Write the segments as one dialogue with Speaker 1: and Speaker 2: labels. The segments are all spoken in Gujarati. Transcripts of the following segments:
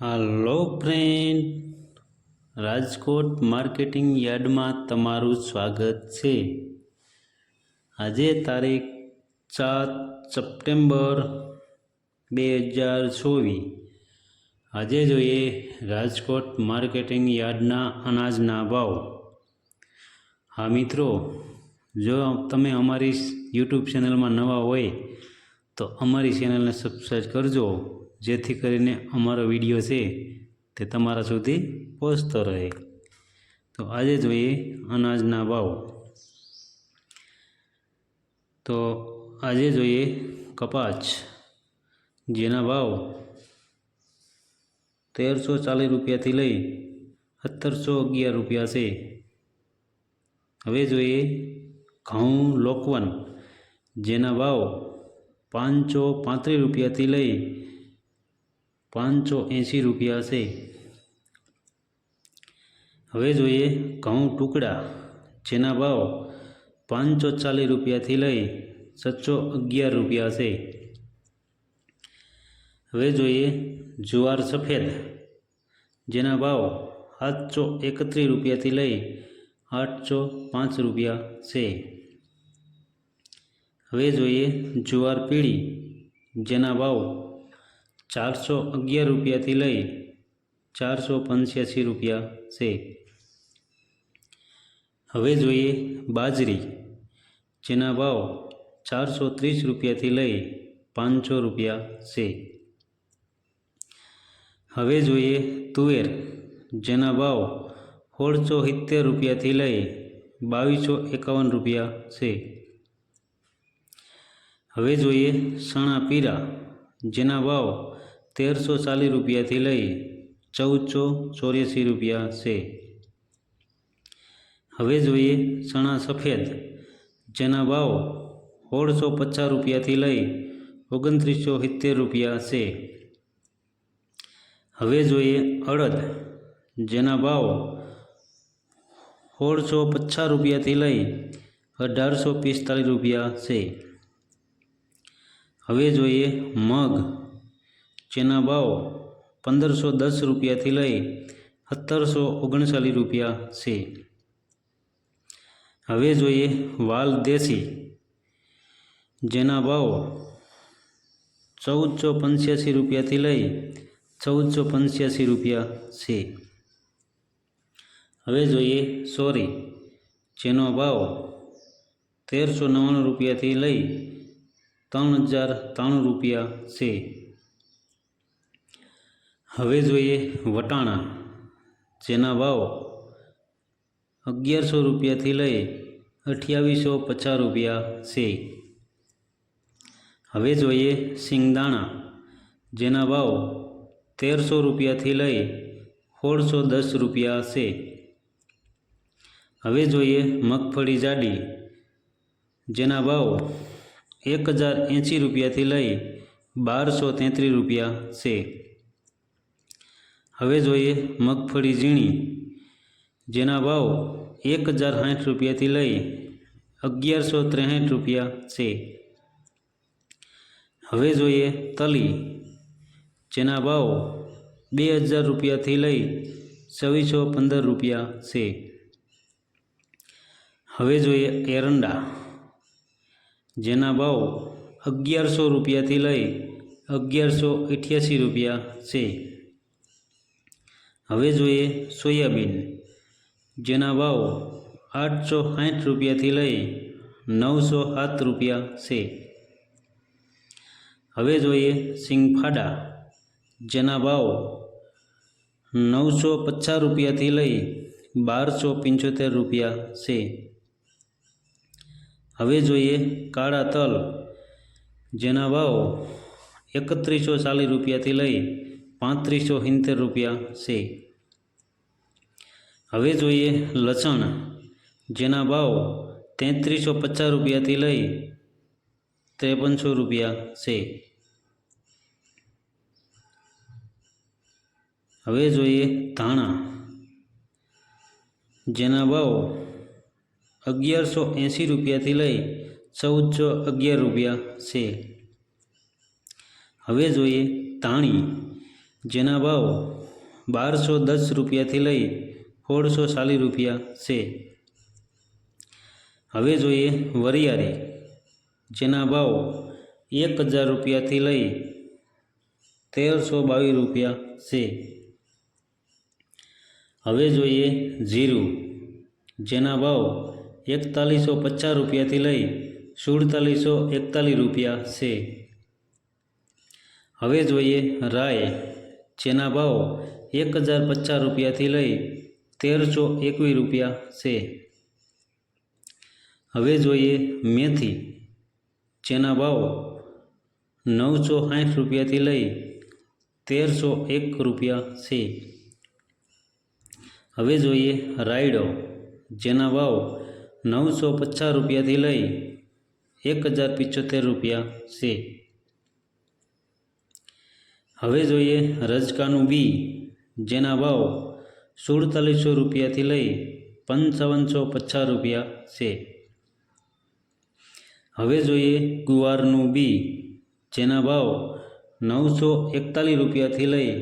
Speaker 1: હાલો ફ્રેન્ડ, રાજકોટ માર્કેટિંગ યાર્ડમાં તમારું સ્વાગત છે. આજે તારીખ સાત સપ્ટેમ્બર બે હજાર ચોવીસ. આજે જોઈએ રાજકોટ માર્કેટિંગ યાર્ડના અનાજના ભાવ. હા મિત્રો, જો તમે અમારી યુટ્યુબ ચેનલમાં નવા હોય તો અમારી ચેનલને સબસ્ક્રાઈબ કરજો. જેથી કરીને અમારો વીડિયો છે તે તમારા સુધી પહોંચતો રહે. તો આજે જોઈએ અનાજના ભાવ. તો આજે જોઈએ કપાસ. જેના ભાવ તેરસો ચાલીસ રૂપિયાથી લઈ સત્તરસો અગિયાર રૂપિયા છે. હવે જોઈએ ઘઉં લોકવન. જેના ભાવ પાંચસો પાંત્રીસ રૂપિયાથી લઈ પાંચસો એંસી રૂપિયા છે. હવે જોઈએ ઘઉં ટુકડા, જેના ભાવ પાંચસો ચાલીસ રૂપિયાથી લઈ સાતસો અગિયાર રૂપિયા છે. હવે જોઈએ જુવાર સફેદ, જેના ભાવ સાતસો એકત્રીસ રૂપિયાથી લઈ આઠસો પાંચ રૂપિયા છે. હવે જોઈએ જુવાર પીળી, જેના ભાવ ચારસો અગિયાર રૂપિયાથી લઈ ચારસો પંચ્યાસી રૂપિયા છે. હવે જોઈએ બાજરી, જેના ભાવ ચારસો ત્રીસ રૂપિયાથી લઈ પાંચસો રૂપિયા છે. હવે જોઈએ તુવેર, જેના ભાવ સોળસો સિત્તેર રૂપિયાથી લઈ બાવીસો એકાવન રૂપિયા છે. હવે જોઈએ સણા પીરા જેના ભાવ તેરસો ચાલીસ રૂપિયાથી લઈ ચૌદસો ચોર્યાસી રૂપિયા છે. હવે જોઈએ ચણા સફેદ, જેના ભાવ સોળસો પચાસ રૂપિયાથી લઈ ઓગણત્રીસો સિત્તેર રૂપિયા છે. હવે જોઈએ અડદ, જેના ભાવ સોળસો પચાસ રૂપિયાથી લઈ અઢારસો પિસ્તાલીસ રૂપિયા છે. હવે જોઈએ મગ. જેના ભાવ પંદરસો દસ રૂપિયાથી લઈ સત્તરસો ઓગણચાલીસ રૂપિયા છે. હવે જોઈએ વાલ દેશી. જેના ભાવ ચૌદસો પંચ્યાસી રૂપિયાથી લઈ ચૌદસો પંચ્યાસી રૂપિયા છે. હવે જોઈએ સોરી. જેનો ભાવ તેરસો નવ્વાણું રૂપિયાથી લઈ ત્રણ હજાર ત્રાણું રૂપિયા છે. હવે જોઈએ વટાણા. જેના ભાવ અગિયારસો રૂપિયાથી લઈ અઠ્યાવીસો પચાસ રૂપિયા છે. હવે જોઈએ સિંગદાણા જેના ભાવ તેરસો રૂપિયાથી લઈ સોળસો દસ રૂપિયા છે. હવે જોઈએ મગફળી જાડી. જેના ભાવ એક હજાર એંશી રૂપિયાથી લઈ બારસો તેત્રીસ રૂપિયા છે. હવે જોઈએ મગફળી ઝીણી. જેના ભાવ એક હજાર સાઠ રૂપિયાથી લઈ અગિયારસો ત્રેસઠ રૂપિયા છે. હવે જોઈએ તલી. જેના ભાવ બે હજાર રૂપિયાથી લઈ છવ્વીસો પંદર રૂપિયા છે. હવે જોઈએ એરંડા. જેના ભાવ અગિયારસો રૂપિયાથી લઈ અગિયારસો અઠ્યાસી રૂપિયા છે. હવે જોઈએ સોયાબીન, જેના ભાવ આઠસો સાઠ રૂપિયાથી લઈ નવસો સાત રૂપિયા છે. હવે જોઈએ સિંગફાડા, જેના ભાવ નવસો પચાસ રૂપિયાથી લઈ બારસો પંચોતેર રૂપિયા છે. હવે જોઈએ કાળા તલ, જેના ભાવ એકત્રીસો ચાલીસ રૂપિયાથી લઈ પાંત્રીસો સિત્તેર રૂપિયા છે. હવે જોઈએ લસણ, જેના ભાવ તેત્રીસો પચાસ રૂપિયાથી લઈ ત્રેપનસો રૂપિયા છે. હવે જોઈએ ધાણા, જેના ભાવ અગિયારસો એંસી રૂપિયાથી લઈ ચૌદસો અગિયાર રૂપિયા છે. હવે જોઈએ ધાણી જેના ભાવ બારસો દસ રૂપિયાથી લઈ સોળસો ચાલીસ રૂપિયા છે. હવે જોઈએ વરિયાળી. જેના ભાવ એક હજાર રૂપિયાથી લઈ તેરસો બાવીસ રૂપિયા છે. હવે જોઈએ જીરું. જેના ભાવ એકતાલીસો પચાસ રૂપિયાથી લઈ સુડતાલીસો એકતાલીસ રૂપિયા છે. હવે જોઈએ રાય. જેના ભાવ એક હજાર પચાસ રૂપિયાથી લઈ તેરસો એકવીસ રૂપિયા છે. હવે જોઈએ મેથી. જેના ભાવ નવસો સાઠ રૂપિયાથી લઈ તેરસો એક રૂપિયા છે. હવે જોઈએ રાયડો. જેના ભાવ નવસો પચાસ રૂપિયાથી લઈ એક હજાર પિચોતેર રૂપિયા છે. હવે જોઈએ રજકાનું બી, જેના ભાવ સુડતાલીસો રૂપિયાથી લઈ પંચાવનસો પચાસ રૂપિયા છે. હવે જોઈએ ગુવારનું બી, જેના ભાવ નવસો એકતાલીસ રૂપિયાથી લઈ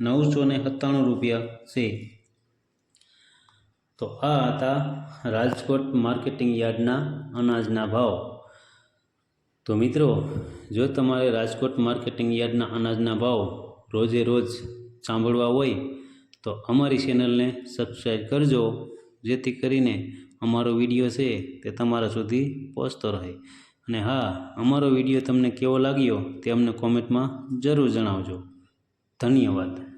Speaker 1: નવસો ને સત્તાણું રૂપિયા છે. તો આ હતા રાજકોટ માર્કેટિંગ યાર્ડના અનાજના ભાવ. તો મિત્રો, જો તમારે રાજકોટ માર્કેટિંગ યાર્ડના અનાજના ભાવ રોજે રોજ સાંભળવા હોય, તો અમારી ચેનલને સબસ્ક્રાઈબ કરજો, જેથી કરીને અમારો વીડિયો છે તે તમારા સુધી પહોંચતો રહે. અને હા, અમારો વીડિયો તમને કેવો લાગ્યો તે અમને કોમેન્ટમાં જરૂર જણાવજો. ધન્યવાદ.